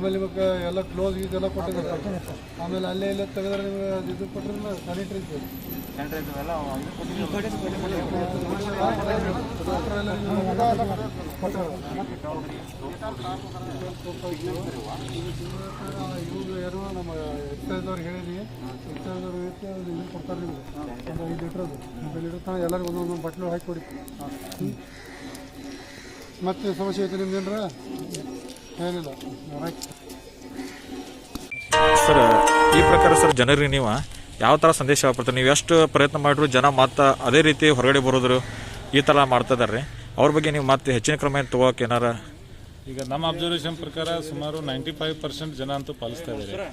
ಆಮೇಲೆ ನಿಮಗೆ ಎಲ್ಲ ಕ್ಲೋಸ್ ಗೀಸ್ ಎಲ್ಲ ಕೊಟ್ಟಿದ್ದಾರೆ ಆಮೇಲೆ ಅಲ್ಲೇ ಇಲ್ಲೇ ತೆಗೆದ್ರೆ ನಿಮಗೆ ಅದು ಇದು ಕೊಟ್ಟರೆ ಸ್ಯಾನಿಟರಿ ಇವಾಗ ಯಾರು ನಮ್ಮ ಎಕ್ಸೈಸ್ದವ್ರು ಹೇಳಿದ್ವಿ ಎಕ್ಸೈಸ್ದವ್ರು ಇದು ಕೊಡ್ತಾರೆ ನಿಮಗೆ. ಒಂದು ಐದು ಲೀಟ್ರದು ಐದು ಲೀಟ್ರ್ ತನಕ ಎಲ್ಲರಿಗೂ ಒಂದೊಂದು ಬಟ್ಲು ಹಾಕಿ ಕೊಡಿ. ಮತ್ತೆ ಸಮಸ್ಯೆ ಐತೆ ನಿಮ್ದೇನ್ರ? ಏನಿಲ್ಲ ಸರ್ ಈ ಪ್ರಕಾರ ಸರ್ ಜನರಿಗೆ ನೀವು ಯಾವ ಥರ ಸಂದೇಶ ಬರ್ತಾರೆ ನೀವು ಎಷ್ಟು ಪ್ರಯತ್ನ ಮಾಡಿದ್ರು ಜನ ಮತ್ತೆ ಅದೇ ರೀತಿ ಹೊರಗಡೆ ಬರೋದ್ರು ಈ ಥರ ಮಾಡ್ತಾ ಇದಾರೆ ಅವ್ರ ಬಗ್ಗೆ ನೀವು ಮತ್ತೆ ಹೆಚ್ಚಿನ ಕ್ರಮ ತಗೋಕೆ ಏನಾರ? ಈಗ ನಮ್ಮ ಅಬ್ಸರ್ವೇಷನ್ ಪ್ರಕಾರ ಸುಮಾರು ನೈಂಟಿ ಫೈವ್ ಪರ್ಸೆಂಟ್ ಜನ ಅಂತೂ ಪಾಲಿಸ್ತಾ ಇದ್ದಾರೆ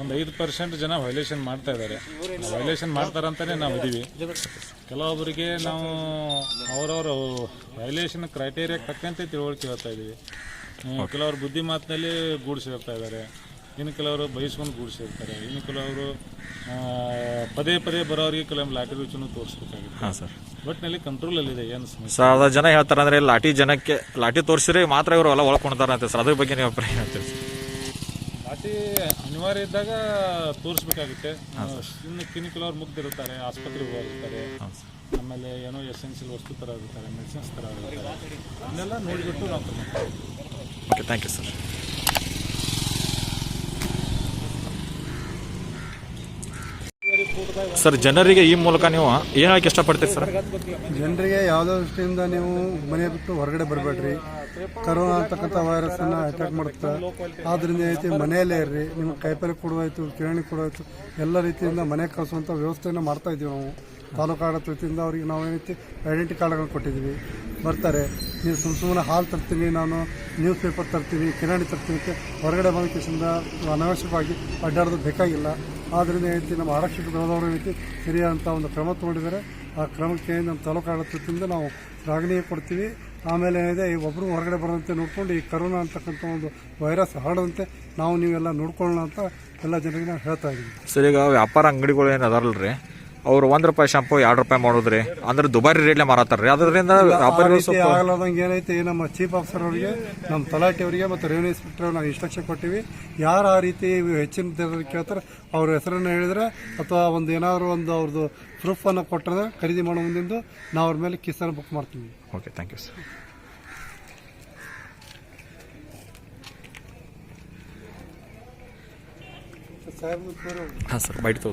ಒಂದು ಐದು ಪರ್ಸೆಂಟ್ ಜನ ವೈಲೇಷನ್ ಮಾಡ್ತಾ ಇದ್ದಾರೆ ವೈಲೇಷನ್ ಮಾಡ್ತಾರಂತಾನೆ ನಾವು ಇದೀವಿ. ಕೆಲವೊಬ್ಬರಿಗೆ ನಾವು ಅವರವರ ವೈಲೇಷನ್ ಕ್ರೈಟೇರಿಯಾ ತಕ್ಕಂತೆ ತಿಳುವಳಿಕೆ ಹೇಳ್ತಾ ಹ್ಮ್, ಕೆಲವರು ಬುದ್ಧಿ ಮಾತಿನಲ್ಲಿ ಗೂಡಿಸಿರ್ತಾ ಇದ್ದಾರೆ ಇನ್ನು ಕೆಲವರು ಬಯಸ್ಕೊಂಡು ಗೂಡಿಸಿರ್ತಾರೆ ಇನ್ನು ಕೆಲವರು ಪದೇ ಪದೇ ಬರೋರಿಗೆ ಕೆಲವೊಂದು ಲಾಟರಿ ರುಚಿನೂ ತೋರಿಸ್ಬೇಕಾಗುತ್ತೆ. ಹಾಂ ಸರ್. ಒಟ್ಟಿನಲ್ಲಿ ಕಂಟ್ರೋಲಲ್ಲಿದೆ ಏನು ಸಮಸ್ಯೆ? ಸರ್ ಅದ ಜನ ಹೇಳ್ತಾರೆ ಅಂದ್ರೆ ಲಾಟಿ ಜನಕ್ಕೆ ಲಾಟಿ ತೋರಿಸಿದ್ರೆ ಮಾತ್ರ ಇವರು ಎಲ್ಲ ಅಂತ ಸರ್. ಅದ್ರ ಬಗ್ಗೆ ನೀವು ಅಭಿಪ್ರಾಯ ಹೇಳ್ತೀರಿ ಸರ್? ಲಾಠಿ ಅನಿವಾರ್ಯ ಇದ್ದಾಗ ತೋರಿಸ್ಬೇಕಾಗುತ್ತೆ. ಇನ್ನು ಕಿನಿ ಕೆಲವರು ಮುಗ್ದಿರುತ್ತಾರೆ ಆಸ್ಪತ್ರೆಗೆ ಹೋಗಿರ್ತಾರೆ ಆಮೇಲೆ ಏನೋ ಎಸೆನ್ಸಿಯಲ್ ವಸ್ತು ಥರ ಇರ್ತಾರೆ ಮೆಡಿಸಿನ್ಸ್ ಥರ ಇರ್ತಾರೆ ಅದನ್ನೆಲ್ಲ ನೋಡಿಬಿಟ್ಟು ನಾವು. Okay thank you sir sir ಜನರಿಗೆ ಈ ಮೂಲಕ ನೀವು ಏನು ಇಷ್ಟಪಡ್ತೀರಿ ಸರ್ ಜನರಿಗೆ ಯಾವುದೋ ದೃಷ್ಟಿಯಿಂದ ನೀವು ಮನೆ ಬಿಟ್ಟು ಹೊರಗಡೆ ಬರಬೇಡ್ರಿ. ಕರೋನಾ ಅಂತಕ್ಕಂಥ ವೈರಸ್ ಅನ್ನ ಅಟ್ಯಾಕ್ ಮಾಡುತ್ತೆ, ಆದ್ರಿಂದ ಏನೈತಿ ಮನೆಯಲ್ಲೇ ಇರ್ರಿ. ನಿಮ್ಗೆ ಕೈಪಲ್ಲೆ ಕೊಡುವಾಯ್ತು ಕಿರಾಣಿ ಕೊಡುವಾಯ್ತು ಎಲ್ಲ ರೀತಿಯಿಂದ ಮನೆ ಕಳಿಸುವಂಥ ವ್ಯವಸ್ಥೆಯನ್ನು ಮಾಡ್ತಾ ಇದ್ದೀವಿ ನಾವು. ತಾಲೂಕು ಆಡಳಿತ ವತಿಯಿಂದ ಅವ್ರಿಗೆ ನಾವು ಏನೈತಿ ಐಡೆಂಟಿ ಕಾರ್ಡ್ಗಳನ್ನ ಕೊಟ್ಟಿದ್ದೀವಿ. ಬರ್ತಾರೆ. ನೀವು ಸುಮ್ಮ ಸುಮ್ಮನೆ ಹಾಲು ತರ್ತೀನಿ ನಾನು ನ್ಯೂಸ್ ಪೇಪರ್ ತರ್ತೀವಿ, ಕಿರಾಣಿ ತರ್ತೀವಿ ಹೊರಗಡೆ ಬಂದ ಕೇಸಿಂದ ಅನಾವಶ್ಯಕವಾಗಿ ಅಡ್ಡಾಡೋದು ಬೇಕಾಗಿಲ್ಲ. ಆದ್ದರಿಂದ ಏನೈತಿ ನಮ್ಮ ಆರಕ್ಷಕ ದಳದವರು ಏನೈತಿ ಸರಿಯಾದಂಥ ಒಂದು ಕ್ರಮ ತಗೊಂಡಿದ್ದಾರೆ. ಆ ಕ್ರಮಕ್ಕೆ ನಮ್ಮ ತಾಲೂಕು ಆಡಳಿತದಿಂದ ನಾವು ಶ್ಲಾಘನೀಯ ಕೊಡ್ತೀವಿ. ಆಮೇಲೆ ಏನಿದೆ ಒಬ್ಬರು ಹೊರಗಡೆ ಬರೋದಂತೆ ನೋಡಿಕೊಂಡು, ಈ ಕರೋನಾ ಅಂತಕ್ಕಂಥ ಒಂದು ವೈರಸ್ ಹರಡದಂತೆ ನಾವು ನೀವೆಲ್ಲ ನೋಡ್ಕೊಳ್ಳೋಣ ಅಂತ ಎಲ್ಲ ಜನರಿಗೆ ನಾವು ಹೇಳ್ತಾ ಇದ್ದೀವಿ ಸರ್, ಈಗ ವ್ಯಾಪಾರ ಅಂಗಡಿಗಳು ಏನು ಅದಾರಲ್ರಿ? ಅವ್ರು ಒಂದ್ ರೂಪಾಯಿ ಶಾಂಪು ಎರಡು ರೂಪಾಯಿ ಮಾಡೋದ್ರಿ. ಅಂದ್ರೆ ದುಬಾರಿ ರೇಟ್ಲೆ ಮಾರತ್ತಾರ್ರಿ ಅದರಿಂದ ವ್ಯಾಪಾರಿಗಳು ಸ್ವಲ್ಪ ಆಗಲಾರ್ದಂಗೆ ಏನೈತೆ ನಮ್ಮ ಚೀಫ್ ಆಫೀಸರ್ ಅವರಿಗೆ ನಮ್ಮ ತಲಾಟಿ ಅವರಿಗೆ ಮತ್ತು ರೆವಿನ್ಯೂ ಇನ್ಸ್ಪೆಕ್ಟರ್ ನಾವು ಇನ್ಸ್ಟ್ರಕ್ಷನ್ ಕೊಟ್ಟಿವಿ. ಯಾರು ಆ ರೀತಿ ಹೆಚ್ಚಿನ ಕೇಳ್ತಾರೆ ಅವ್ರ ಹೆಸರನ್ನು ಹೇಳಿದ್ರೆ ಅಥವಾ ಒಂದು ಏನಾದ್ರು ಒಂದು ಅವ್ರದ್ದು ಪ್ರೂಫನ್ನು ಕೊಟ್ಟರೆ ಖರೀದಿ ಮಾಡೋ ಮುಂದಿಂದು ನಾವು ಅವ್ರ ಮೇಲೆ ಕಿಸನ್ನು ಬುಕ್ ಮಾಡ್ತೀವಿ. ಓಕೆ ಥ್ಯಾಂಕ್ ಯು ಸರ್ ಸಾಹೇಬ್ ಹಾಂ ಸರ್ ಬೈಟ್ ತಗೋ.